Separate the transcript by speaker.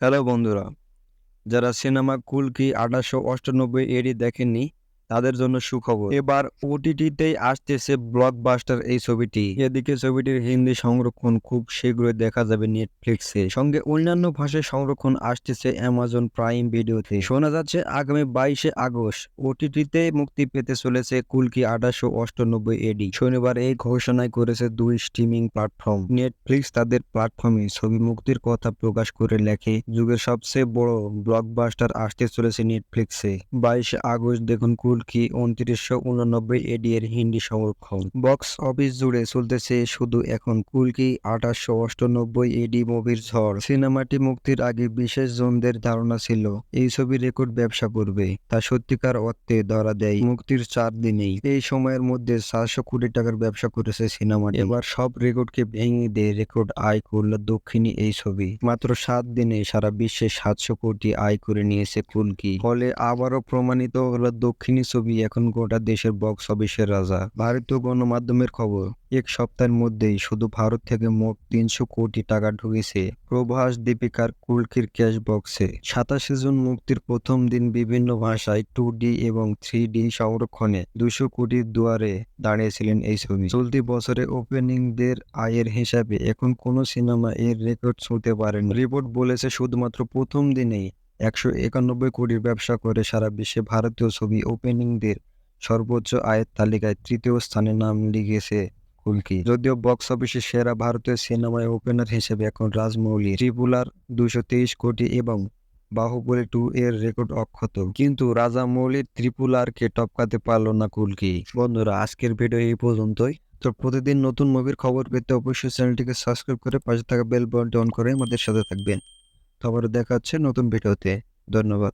Speaker 1: Hello বন্ধুরা যারা cinema কুলকি আঠারোশো অষ্টানব্বই এরই দেখেননি তাদের জন্য সুখবর। এবার ওটিটিতেই আসতেছে ব্লকবাস্টার এই ছবিটি। এদিকে ছবিটির হিন্দি সংরক্ষণ খুব শীঘ্রই দেখা যাবে নেটফ্লিক্সে। সঙ্গে অন্যান্য ভাষায় সংরক্ষণ আসতেছে অ্যামাজন প্রাইম ভিডিওতে। শোনা যাচ্ছে, আগামী বাইশে আগস্ট ওটিটিতে মুক্তি পেতে চলেছে কুলকি আঠারোশো অষ্টানব্বই এডি। শনিবার এই ঘোষণায় করেছে দুই স্ট্রিমিং প্ল্যাটফর্ম। নেটফ্লিক্স তাদের প্ল্যাটফর্মে ছবি মুক্তির কথা প্রকাশ করে লেখে, যুগের সবচেয়ে বড় ব্লকবাস্টার আসতে চলেছে নেটফ্লিক্সে। বাইশে আগস্ট দেখুন কুলকি উনত্রিশশো উননব্বই এডি এর হিন্দি সংরক্ষণ। বক্স অফিস জুড়ে চলতেছে শুধু এখন কুলকি আঠাশশো অষ্টানব্বই এডি মুভির ঝড়। সিনেমাটি মুক্তির আগে বিশেষ জনদের ধারণা ছিল, এই ছবি রেকর্ড ব্যবসা করবে, তা সত্যিকার অর্থে ধরা দেয় মুক্তির চার দিনেই। এই সময়ের মধ্যে সাতশো কোটি টাকার ব্যবসা করেছে সিনেমাটি। এবার সব রেকর্ডকে ভেঙে দিয়ে রেকর্ড আয় করল দক্ষিণী এই ছবি। মাত্র সাত দিনে সারা বিশ্বে সাতশো কোটি আয় করে নিয়েছে কুলকি। ফলে আবারও প্রমাণিত হলো দক্ষিণী ছবি এখন গোটা দেশের বক্স অফিসের রাজা। ভারতীয় গণমাধ্যমের খবর, এক সপ্তাহের মধ্যেই শুধু ভারত থেকে মোট তিনশো কোটি টাকা ঢুকেছে প্রভাস দীপিকার কুলকির ক্যাশ বক্সে সাতাশে জুন মুক্তির প্রথম দিন বিভিন্ন ভাষায় টু ডি এবং থ্রি ডি সংরক্ষণে দুশো কোটির দুয়ারে দাঁড়িয়েছিলেন এই ছবি। চলতি বছরে ওপেনিংদের আয়ের হিসাবে এখন কোনো সিনেমা এর রেকর্ড ছুঁতে পারেন রিপোর্ট বলেছে, শুধুমাত্র প্রথম দিনেই একশো একানব্বই কোটির ব্যবসা করে সারা বিশ্বে ভারতীয় ছবি ওপেনিংদের সর্বোচ্চ আয়ের তালিকায় তৃতীয় স্থানে নাম লিখেছে কুলকি যদিও বক্স অফিসে সেরা ভারতীয় সিনেমায় ওপেনার হিসেবে এখন রাজমৌলি ত্রিপুলার দুশো তেইশ কোটি এবং বাহুবলী টু এর রেকর্ড অক্ষত। কিন্তু রাজামৌলির ত্রিপুলারকে টপকাতে পারল না কুলকি বন্ধুরা, আজকের ভিডিও এই পর্যন্তই। তো প্রতিদিন নতুন মুভির খবর পেতে অবশ্যই চ্যানেলটিকে সাবস্ক্রাইব করে পাশে থাকা বেল বাটনটি অন করে আমাদের সাথে থাকবেন। তো দেখাচ্ছে নতুন ভিডিওতে। ধন্যবাদ।